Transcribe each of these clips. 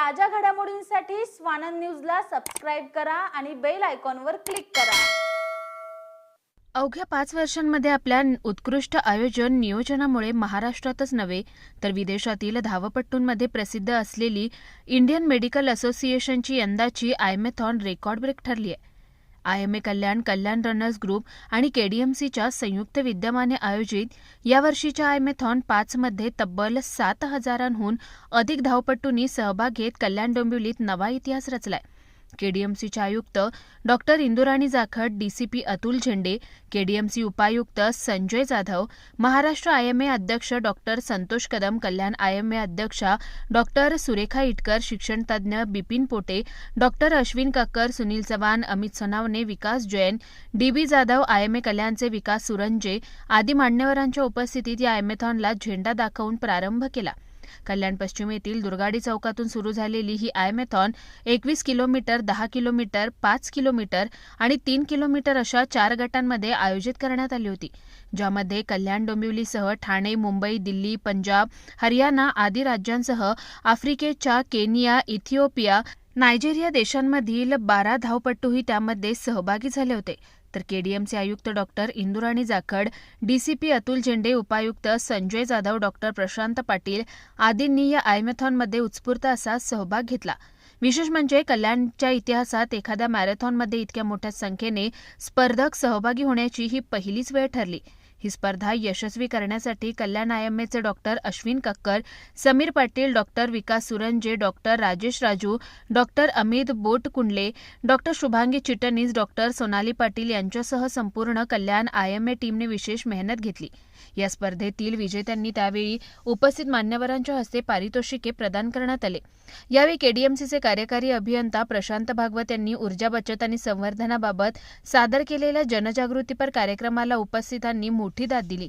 ताज्या घडामोडींसाठी स्वानंद न्यूजला सबस्क्राईब करा आणि बेल आयकॉनवर क्लिक करा. अवघ्या पाच वर्षांमध्ये आपल्या उत्कृष्ट आयोजन नियोजनामुळे महाराष्ट्रातच नव्हे तर विदेशातील धावपट्टूंमध्ये प्रसिद्ध असलेली इंडियन मेडिकल असोसिएशनची यंदाची आयमेथॉन रेकॉर्ड ब्रेक ठरली आहे. IMA Kalyan Kalyan runners group आणि केडीएमसीच्या संयुक्त विद्यमाने आयोजित यावर्षीच्या आयमेथॉन पाचमध्ये तब्बल सात हजारांहून अधिक धावपट्टूंनी सहभाग घेत कल्याण डोंबिवलीत नवा इतिहास रचलाय. केडीएमसीचे आयुक्त doctor Indurani Jakhad DCP Atul Zende KDMC उपायुक्त संजय जाधव महाराष्ट्र आयएमए अध्यक्ष डॉक्टर संतोष कदम कल्याण आयएमए अध्यक्षा डॉक्टर सुरेखा इटकर शिक्षणतज्ञ Bipin Pote doctor Ashwin Kakkar Sunil Chavan Amit Sonawane Vikas Jain DB Jadhav IMA कल्याणचे Vikas Suranje आदी मान्यवरांच्या उपस्थितीत या आयमेथॉनला झेंडा दाखवून प्रारंभ केला. कल्याण पश्चिम येथील दुर्गाडी चौकातून सुरू झालेली ही आयमेथॉन एकवीस किलोमीटर दहा किलोमीटर पाच किलोमीटर आणि तीन किलोमीटर अशा चार गटांमध्ये आयोजित करण्यात आली होती ज्यामध्ये कल्याण डोंबिवलीसह ठाणे मुंबई दिल्ली पंजाब हरियाणा आदी राज्यांसह आफ्रिकेच्या केनिया इथिओपिया नायजेरिया देशांमधील बारा धावपट्टूही त्यामध्ये सहभागी झाले होते. तर केडीएमचे आयुक्त डॉक्टर इंदुराणी जाखड डीसीपी अतुल झेंडे उपायुक्त संजय जाधव डॉक्टर प्रशांत पाटील आदींनी या आयमेथॉनमध्ये उत्स्फूर्त असा सहभाग घेतला. विशेष म्हणजे कल्याणच्या इतिहासात एखाद्या मॅरेथॉनमध्ये इतक्या मोठ्या संख्येने स्पर्धक सहभागी होण्याची ही पहिलीच वेळ ठरली. ही स्पर्धा यशस्वी करण्यासाठी Kalyan आयएमएचे doctor Ashwin Kakkar Sameer Patil doctor Vikas Suranje doctor Rajesh Raju doctor Amit Botkundle doctor Shubhangi Chitnis doctor Sonali Patil यांच्यासह संपूर्ण कल्याण आयएमए टीमने विशेष मेहनत घेतली. या स्पर्धेतील विजेत्यांनी त्यावेळी उपस्थित मान्यवरांच्या हस्ते पारितोषिके प्रदान करण्यात आले. यावेळी केडीएमसीचे कार्यकारी अभियंता प्रशांत भागवत यांनी ऊर्जा बचत आणि संवर्धनाबाबत सादर केलेल्या जनजागृतीपर कार्यक्रमाला उपस्थितांनी मोठी दाद दिली.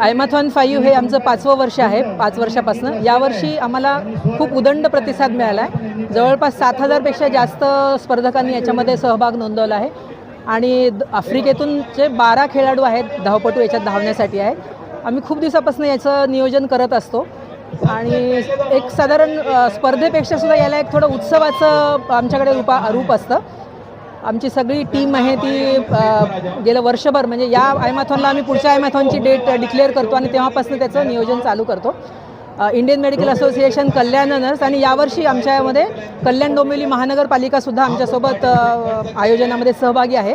आयमाथॉन फाईव्ह हे आमचं पाचवं वर्ष आहे पाच वर्षापासून. यावर्षी आम्हाला खूप उदंड प्रतिसाद मिळाला आहे जवळपास सात हजारपेक्षा जास्त स्पर्धकांनी याच्यामध्ये सहभाग नोंदवला आहे. आणि आफ्रिकेतून जे बारा खेळाडू आहेत धावपटू याच्यात धावण्यासाठी आहेत. आम्ही खूप दिवसापासून याचं नियोजन करत असतो. आणि एक साधारण स्पर्धेपेक्षा सुद्धा याला एक थोडं उत्सवाचं आमच्याकडे रूपा रूप असतं. आमची सगळी टीम आहे ती गेलं वर्षभर. म्हणजे या आयमॅथॉनला आम्ही पुढच्या आयमॅथॉनची डेट डिक्लेअर करतो आणि तेव्हापासून त्याचं नियोजन चालू करतो. Indian medical association Kalyan nurse आणि यावर्षी आमच्यामध्ये कल्याण डोंबिवली महानगरपालिकासुद्धा आमच्यासोबत आयोजनामध्ये सहभागी आहे.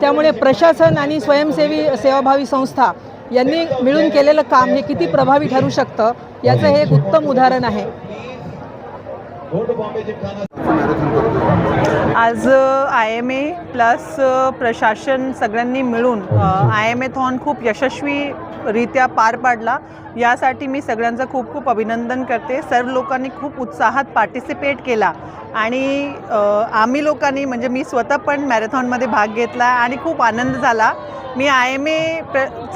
त्यामुळे प्रशासन आणि स्वयंसेवी सेवाभावी संस्था यांनी मिळून केलेलं काम हे किती प्रभावी ठरू शकतं याचं हे एक उत्तम उदाहरण आहे. आज आय एम ए प्लस प्रशासन सगळ्यांनी मिळून आय एम ए थॉन खूप यशस्वीरित्या पार पाडला. यासाठी मी सगळ्यांचं खूप खूप अभिनंदन करते. सर्व लोकांनी खूप उत्साहात पार्टिसिपेट केला. आणि आम्ही लोकांनी म्हणजे मी स्वतः पण मॅरेथॉनमध्ये भाग घेतला आणि खूप आनंद झाला. मी आय एम ए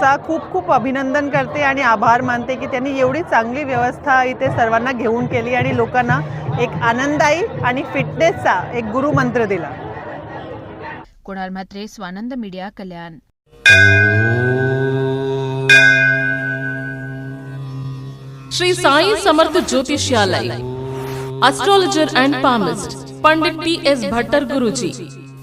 चा खूप खूप अभिनंदन करते आणि आभार मानते की त्यांनी एवढी चांगली व्यवस्था इथे सर्वांना घेऊन केली आणि लोकांना एक आनंददायी आणि फिटनेसचा एक गुरुमंत्र दिला. Kunal Mhatre Swanand media Kalyan. Shri Sai Samarth ज्योतिषालय astrologer and palmist Pandit T S Bhattar Guruji.